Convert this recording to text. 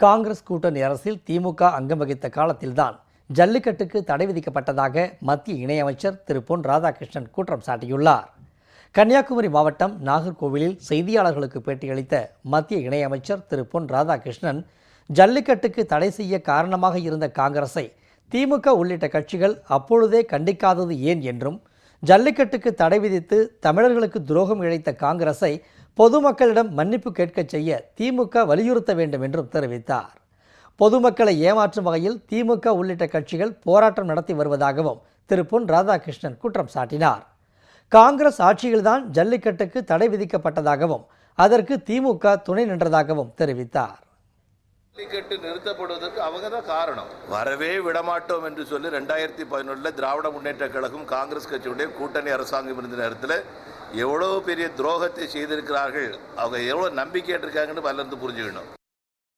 காங்கிரஸ் கூட்டணி அரசில் திமுக அங்கம் வகித்த காலத்தில்தான் ஜல்லிக்கட்டுக்கு தடை விதிக்கப்பட்டதாக மத்திய இணையமைச்சர் திரு. பொன் ராதாகிருஷ்ணன் குற்றம் சாட்டியுள்ளார். கன்னியாகுமரி மாவட்டம் நாகர்கோவிலில் செய்தியாளர்களுக்கு பேட்டியளித்த மத்திய இணையமைச்சர் திரு. பொன் ராதாகிருஷ்ணன் ஜல்லிக்கட்டுக்கு தடை செய்ய காரணமாக இருந்த காங்கிரஸை திமுக உள்ளிட்ட கட்சிகள் அப்பொழுதே கண்டிக்காதது ஏன் என்றும் ஜல்லிக்கட்டுக்கு தடை விதித்து தமிழர்களுக்கு துரோகம் இழைத்த காங்கிரஸை பொதுமக்களிடம் மன்னிப்பு கேட்கச் செய்ய திமுக வலியுறுத்த வேண்டும் என்றும் தெரிவித்தார். பொதுமக்களை ஏமாற்றும் வகையில் திமுக உள்ளிட்ட கட்சிகள் போராட்டம் நடத்தி வருவதாகவும் திரு. பொன் ராதாகிருஷ்ணன் குற்றம் சாட்டினார். காங்கிரஸ் ஆட்சியில்தான் ஜல்லிக்கட்டுக்கு தடை விதிக்கப்பட்டதாகவும் அதற்கு திமுக துணை நின்றதாகவும் தெரிவித்தார். ஜல்லிக்கட்டு நிறுத்தப்படுவதற்கு அவங்க தான் காரணம். வரவே விடமாட்டோம் என்று சொல்லி ரெண்டாயிரத்தி பதினொன்றில் திராவிட முன்னேற்ற கழகம் காங்கிரஸ் கட்சியுடைய கூட்டணி அரசாங்கம் இருந்த நேரத்தில் எவ்வளோ பெரிய துரோகத்தை செய்திருக்கிறார்கள் அவங்க எவ்வளோ நம்பிக்கை இருக்காங்கன்னு பலர்ந்து புரிஞ்சுக்கணும்.